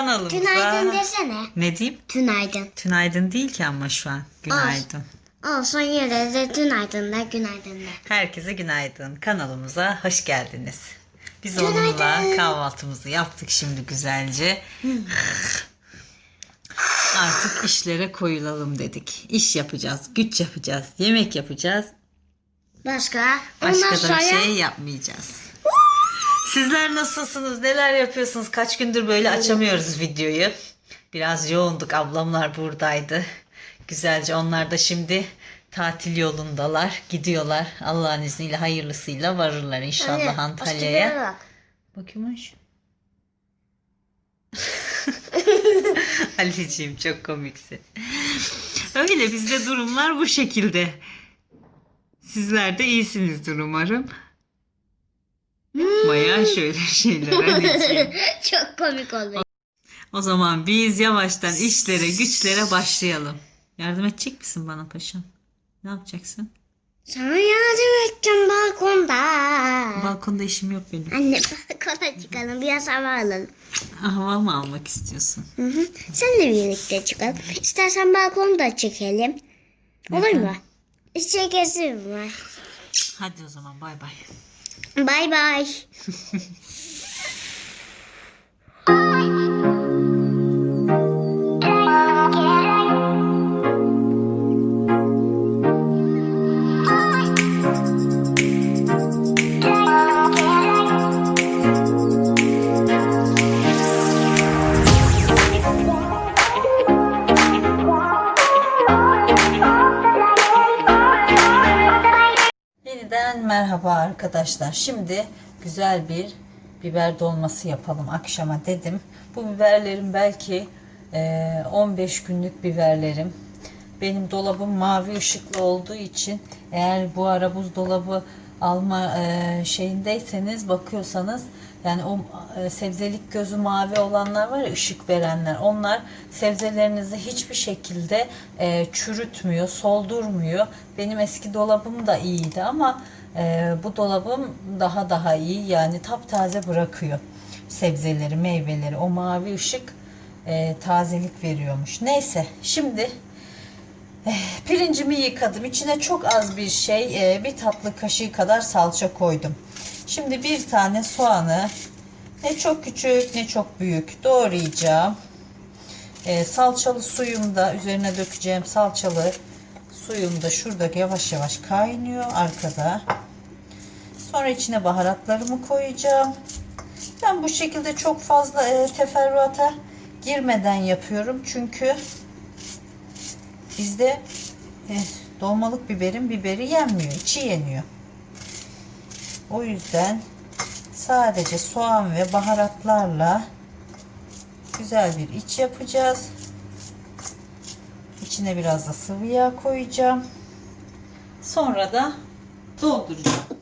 Günaydın. Kanalımıza... Günaydın desene. Ne diyeyim? Günaydın. Tünaydın değil ki ama şu an. Günaydın. Olsun yine de günaydın da günaydın da. Herkese günaydın. Kanalımıza hoş geldiniz. Biz Günaydın. onunla kahvaltımızı yaptık şimdi güzelce. Artık işlere koyulalım dedik. İş yapacağız, güç yapacağız, yemek yapacağız. Başka? Başka Ondan da sonra bir şey yapmayacağız. Sizler nasılsınız? Neler yapıyorsunuz? Kaç gündür böyle açamıyoruz videoyu. Biraz yoğunduk. Ablamlar buradaydı. Güzelce onlar da şimdi tatil yolundalar. Gidiyorlar. Allah'ın izniyle hayırlısıyla varırlar inşallah Anne, Antalya'ya. Bakayım hoş. Ali'ciğim çok komiksin. Öyle bizde durumlar bu şekilde. Sizler de iyisinizdir umarım. Yapmaya şöyle şeyler. Çok komik oluyor. O zaman biz yavaştan işlere güçlere başlayalım. Yardım edecek misin bana paşam? Ne yapacaksın? Sana yardım edeceğim balkonda. Balkonda işim yok benim. Anne balkona çıkalım biraz hava alalım. Hava mı almak istiyorsun? Hı hı. Seninle birlikte çıkalım. İstersen balkonda çekelim. Olur mu? Çekesim var. Hadi o zaman bay bay. Bay bay. merhaba arkadaşlar. Şimdi güzel bir biber dolması yapalım akşama dedim. Bu biberlerim belki e, 15 günlük biberlerim. Benim dolabım mavi ışıklı olduğu için eğer bu ara buzdolabı alma e, şeyindeyseniz bakıyorsanız yani o e, sebzelik gözü mavi olanlar var ya ışık verenler onlar sebzelerinizi hiçbir şekilde e, çürütmüyor, soldurmuyor. Benim eski dolabım da iyiydi ama e, bu dolabım daha daha iyi yani taptaze bırakıyor sebzeleri, meyveleri. O mavi ışık e, tazelik veriyormuş. Neyse şimdi eh, pirincimi yıkadım. İçine çok az bir şey, e, bir tatlı kaşığı kadar salça koydum. Şimdi bir tane soğanı ne çok küçük ne çok büyük doğrayacağım. E, salçalı suyum da üzerine dökeceğim salçalı suyum da şurada yavaş yavaş kaynıyor arkada. Sonra içine baharatlarımı koyacağım. Ben bu şekilde çok fazla e, teferruata girmeden yapıyorum. Çünkü bizde e, dolmalık biberin biberi yenmiyor. içi yeniyor. O yüzden sadece soğan ve baharatlarla güzel bir iç yapacağız. İçine biraz da sıvı yağ koyacağım. Sonra da dolduracağım.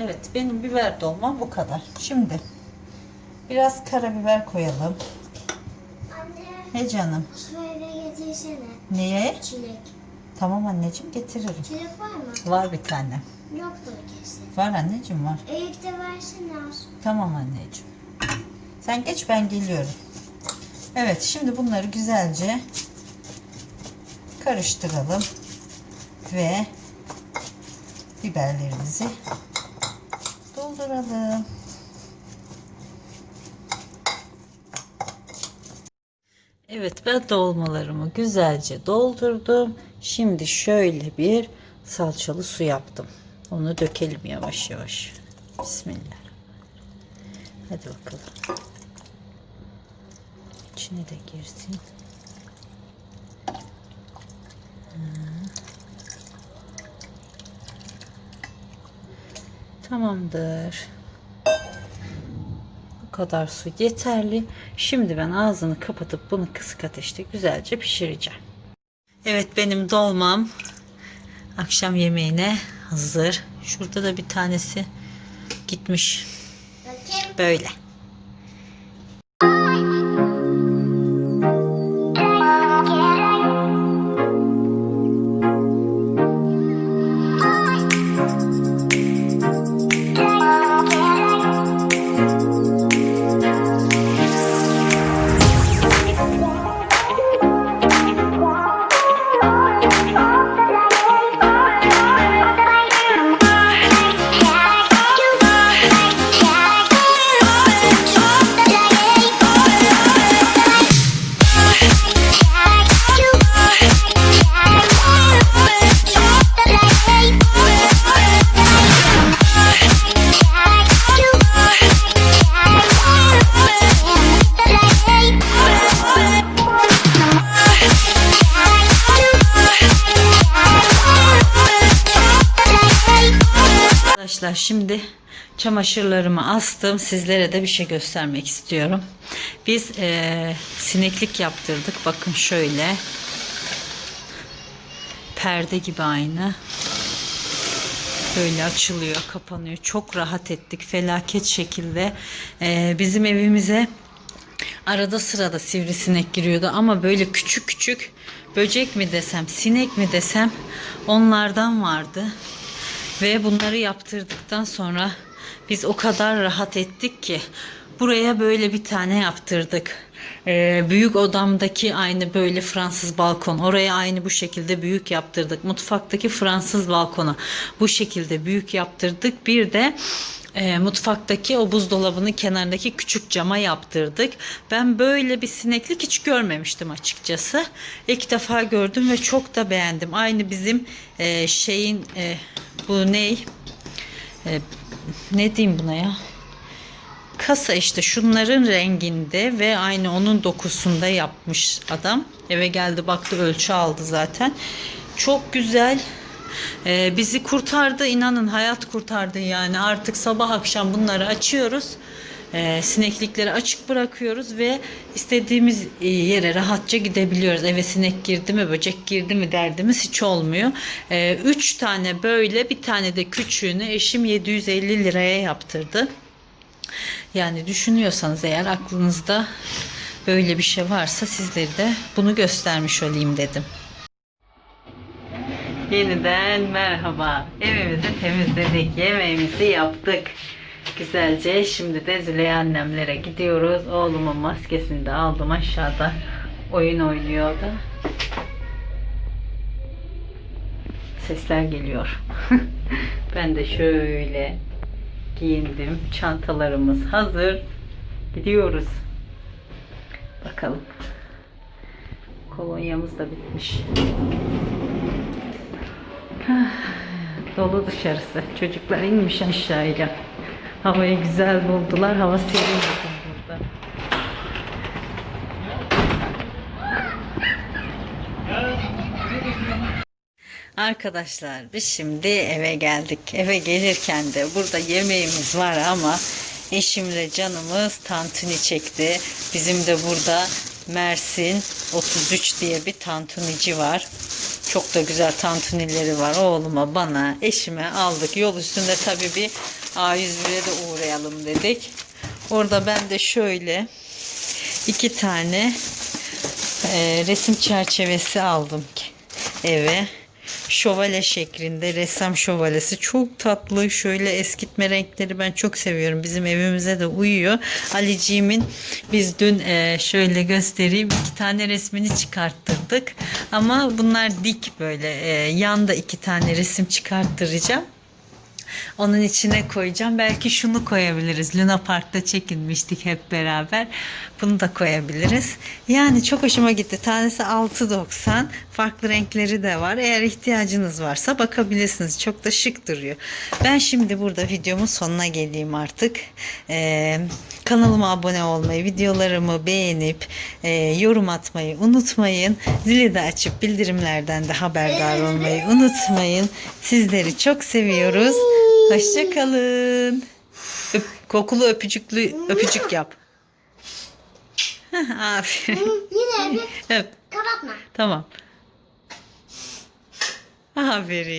Evet benim biber dolmam bu kadar. Şimdi biraz karabiber koyalım. Anne He canım. şöyle getirsene. Neye? Çilek. Tamam anneciğim getiririm. Çilek var mı? Var bir tane. Yoktur kesin. Var anneciğim var. Eğikte versene az. Tamam anneciğim. Sen geç ben geliyorum. Evet şimdi bunları güzelce karıştıralım. Ve biberlerimizi dolduralım. Evet ben dolmalarımı güzelce doldurdum. Şimdi şöyle bir salçalı su yaptım. Onu dökelim yavaş yavaş. Bismillah. Hadi bakalım. İçine de girsin. Hmm. Tamamdır. Bu kadar su yeterli. Şimdi ben ağzını kapatıp bunu kısık ateşte güzelce pişireceğim. Evet benim dolmam akşam yemeğine hazır. Şurada da bir tanesi gitmiş. Böyle. Arkadaşlar şimdi çamaşırlarımı astım. Sizlere de bir şey göstermek istiyorum. Biz eee, sineklik yaptırdık. Bakın şöyle. Perde gibi aynı. Böyle açılıyor, kapanıyor. Çok rahat ettik. Felaket şekilde. Eee, bizim evimize arada sırada sivrisinek giriyordu ama böyle küçük küçük böcek mi desem, sinek mi desem onlardan vardı. Ve bunları yaptırdıktan sonra biz o kadar rahat ettik ki buraya böyle bir tane yaptırdık. Ee, büyük odamdaki aynı böyle Fransız balkon. Oraya aynı bu şekilde büyük yaptırdık. Mutfaktaki Fransız balkona bu şekilde büyük yaptırdık. Bir de e, mutfaktaki o buzdolabının kenarındaki küçük cama yaptırdık. Ben böyle bir sineklik hiç görmemiştim açıkçası. İlk defa gördüm ve çok da beğendim. Aynı bizim e, şeyin e, bu ney? E, ne diyeyim buna ya? Kasa işte şunların renginde ve aynı onun dokusunda yapmış adam. Eve geldi baktı ölçü aldı zaten. Çok güzel. Ee, bizi kurtardı inanın hayat kurtardı yani artık sabah akşam bunları açıyoruz. Ee, sineklikleri açık bırakıyoruz ve istediğimiz yere rahatça gidebiliyoruz. Eve sinek girdi mi böcek girdi mi derdimiz hiç olmuyor. Ee, üç tane böyle bir tane de küçüğünü eşim 750 liraya yaptırdı. Yani düşünüyorsanız eğer aklınızda böyle bir şey varsa sizleri de bunu göstermiş olayım dedim. Yeniden merhaba. Evimizi temizledik. Yemeğimizi yaptık. Güzelce. Şimdi de Züleyha annemlere gidiyoruz. Oğlumun maskesini de aldım aşağıda. Oyun oynuyordu. Sesler geliyor. ben de şöyle giyindim. Çantalarımız hazır. Gidiyoruz. Bakalım. Kolonyamız da bitmiş. Dolu dışarısı. Çocuklar inmiş aşağıya. Havayı güzel buldular. Hava serin Arkadaşlar biz şimdi eve geldik. Eve gelirken de burada yemeğimiz var ama eşimle canımız tantuni çekti. Bizim de burada Mersin 33 diye bir tantunici var. Çok da güzel tantunileri var. Oğluma, bana, eşime aldık. Yol üstünde tabii bir A101'e de uğrayalım dedik. Orada ben de şöyle iki tane e, resim çerçevesi aldım eve. Şövalye şeklinde ressam şövalyesi. Çok tatlı şöyle eskitme renkleri ben çok seviyorum. Bizim evimize de uyuyor. Aliciğimin biz dün e, şöyle göstereyim iki tane resmini çıkarttırdık. Ama bunlar dik böyle e, yanda iki tane resim çıkarttıracağım onun içine koyacağım. Belki şunu koyabiliriz. Luna Park'ta çekinmiştik hep beraber. Bunu da koyabiliriz. Yani çok hoşuma gitti. Tanesi 6.90. Farklı renkleri de var. Eğer ihtiyacınız varsa bakabilirsiniz. Çok da şık duruyor. Ben şimdi burada videomun sonuna geleyim artık. Ee, kanalıma abone olmayı, videolarımı beğenip e, yorum atmayı unutmayın. Zili de açıp bildirimlerden de haberdar olmayı unutmayın. Sizleri çok seviyoruz. Hoşçakalın. Öp, kokulu öpücüklü öpücük yap. Aferin. Yine Öp. kapatma. Tamam. Aferin.